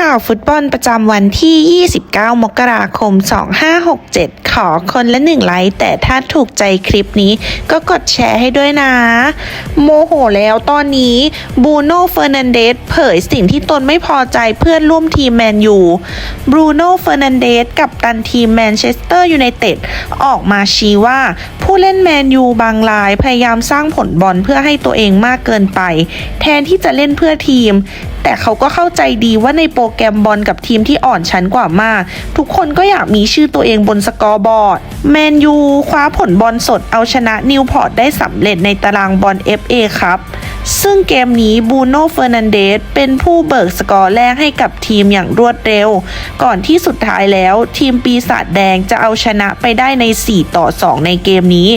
ข่าวฟุตบอลประจำวันที่ 29 มกราคม 2567 ขอคนละหนึ่งไลค์แต่ถ้าถูกใจคลิปนี้ก็กดแชร์ให้ด้วยนะ โมโหแล้วตอนนี้บูโน่เฟอร์นันเดสเผยสิ่งที่ตนไม่พอใจเพื่อนร่วมทีมแมนยูบรูโน่เฟอร์นันเดสกับตันทีมแมนเชสเตอร์ยูไนเต็ดออกมาชี้ว่า ผู้เล่นแมนยูบางรายพยายามสร้างผลบอลเพื่อให้ตัวเองมากเกินไป แทนที่จะเล่นเพื่อทีมแต่เขาก็เข้าใจดีว่าในโปรแกรมบอลกับทีมที่อ่อนชั้นกว่ามาก ทุกคนก็อยากมีชื่อตัวเองบนสกอร์บอร์ด แมนยูคว้าผลบอลสดเอาชนะนิวพอร์ตได้สำเร็จในตารางบอล FA ครับ ซึ่งเกมนี้บูโน่เฟอร์นันเดสเป็นผู้เบิกสกอร์แรกให้กับทีมอย่างรวดเร็ว ก่อนที่สุดท้ายแล้ว ทีมปีศาจแดงจะเอาชนะไปได้ใน 4 ต่อ 2 ในเกมนี้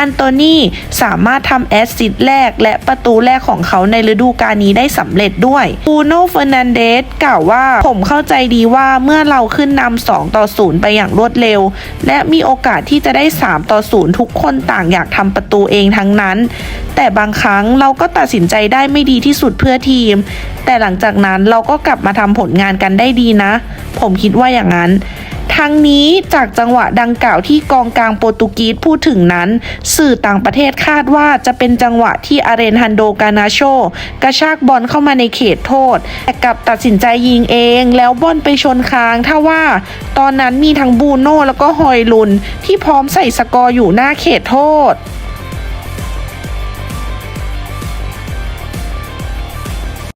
อันโตนีสามารถทำแอสซิสแรกและประตูแรกของเขาในฤดูกาลนี้ได้สำเร็จด้วยบูโน่เฟอร์นันเดสกล่าวว่าผมเข้าใจดีว่าเมื่อเราขึ้นนำ2ต่อ0ไปอย่างรวดเร็ว และมีโอกาสที่จะได้ 3 ต่อ0ทุกคนต่างอยากทำประตูเองทั้งนั้น แต่บางครั้งเราก็ตัดสินใจได้ไม่ดีที่สุดเพื่อทีม แต่หลังจากนั้นเราก็กลับมาทำผลงานกันได้ดีนะ ผมคิดว่าอย่างนั้น ทั้งนี้จากจังหวะดังกล่าวที่กองกลางโปรตุเกสพูดถึงนั้น สื่อต่างประเทศคาดว่าจะเป็นจังหวะที่อาเรนฮันโดกานาโชกระชากบอลเข้ามาในเขตโทษ แต่กลับตัดสินใจยิงเอง แล้วบอลไปชนคางถ้าว่า ตอนนั้นมีทั้งบูโน่แล้วก็ฮอยลุน ที่พร้อมใส่สกอร์อยู่หน้าเขตโทษ